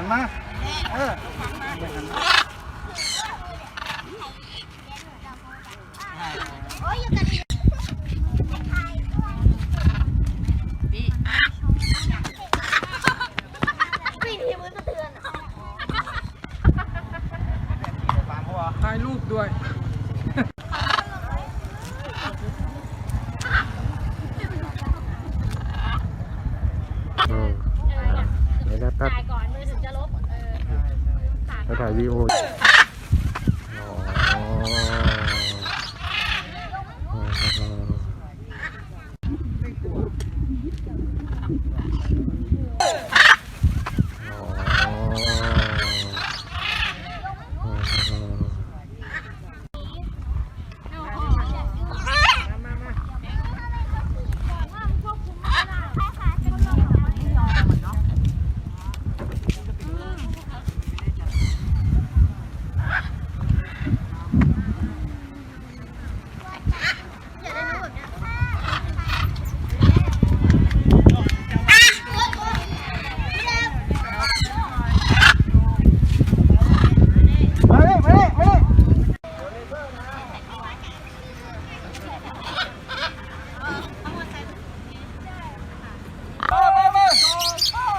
หันมา เออปีทีมือสะเทือนอะถ่ายรูปด้วยอืมเดี๋ยวจะตัดายก่อนมือถึงจะลบเออ จะ ถ่ายวีดีโออ๋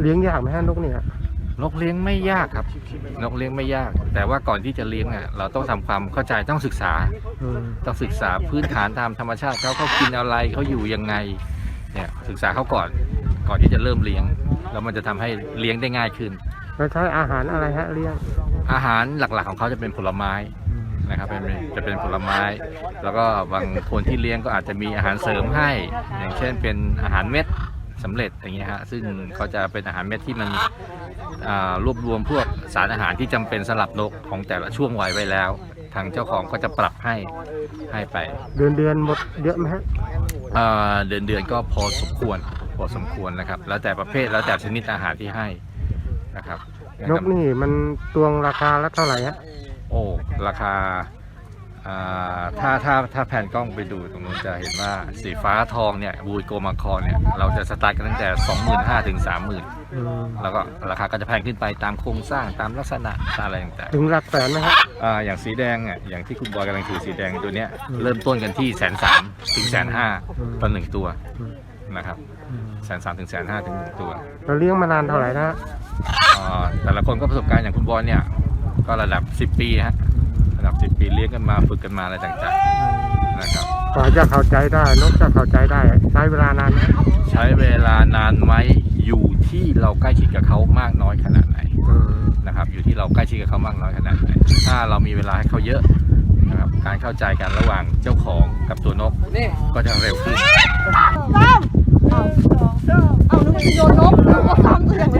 เลี้ยงยากไหมฮะนกเนี่ย นกเลี้ยงไม่ยากครับ นกเลี้ยงไม่ยาก แต่ว่าก่อนที่จะเลี้ยงอะเราต้องทำความเข้าใจต้องศึกษา อืมต้องศึกษาพื้นฐานตามธรรมชาติเขาเขากินอะไรเขาอยู่ยังไงเนี่ยศึกษาเขาก่อนก่อนที่จะเริ่มเลี้ยงแล้วมันจะทำให้เลี้ยงได้ง่ายขึ้น แล้วใช้อาหารอะไรฮะเลี้ยงอาหารหลักๆของเขาจะเป็นผลไม้นะครับเป็นจะเป็นผลไม้ แล้วก็บางคนที่เลี้ยงก็อาจจะมีอาหารเสริมให้ อย่างเช่นเป็นอาหารเม็ด สำเร็จอย่างเงี้ยฮะซึ่งเขาจะเป็นอาหารเม็ดที่มันอ่ารวบรวมพวกสารอาหารที่จำเป็นสำหรับนกของแต่ละช่วงวัยไว้แล้ว ทางเจ้าของก็จะปรับให้ให้ไป เดือนเดือนหมดเยอะไหมฮะเอ่อเดือนเดือนก็พอสมควรพอสมควรนะครับ แล้วแต่ประเภทแล้วแต่ชนิดอาหารที่ให้นะครับนกนี่มันตวงราคาละเท่าไหร่ฮะโอ้ราคาอ่า ถ้าถ้าถ้าแผ่นกล้องไปดูตรงนู้นจะเห็นว่าสีฟ้าทองเนี่ยบูยโกมาคอนเนี่ยเราจะสตาร์ทกันตั้งแต่ 25,000ถึง30,000อืมแล้วก็ราคาก็จะแพงขึ้นไปตามโครงสร้างตามลักษณะตามอะไรต่างถึงหลักแสนไหมฮะๆอ่าอย่างสีแดงอะอย่างที่คุณบอยกำลังถือสีแดงตัวเนี้ยอืมเริ่มต้นกันที่แสนสามถึงแสนห้าอืมต่อหนึ่งตัวอืมนะครับอืมแสนสามถึงแสนห้าถึงหนึ่งตัว เราเลี้ยงมานานเท่าไหร่นะฮะอ่าแต่ละคนก็ประสบการณ์อย่างคุณบอยเนี่ยก็ระดับ 10 ปีฮะ ระดับ10ปีเลี้ยงกันมาฝึกกันมาอะไรต่างๆนะครับ กว่าจะเข้าใจได้นกจะเข้าใจได้ ใช้เวลานานไหมใช้เวลานานไหมอยู่ที่เราใกล้ชิดกับเขามากน้อยขนาดไหนอืมนะครับ อยู่ที่เราใกล้ชิดกับเขามากน้อยขนาดไหนถ้าเรามีเวลาให้เขาเยอะนะครับการเข้าใจกันระหว่างเจ้าของกับตัวนกก็จะเร็วขึ้น เอานึกว่าจะโยนนกนึกว่าซ้ำเสียงแรงเลย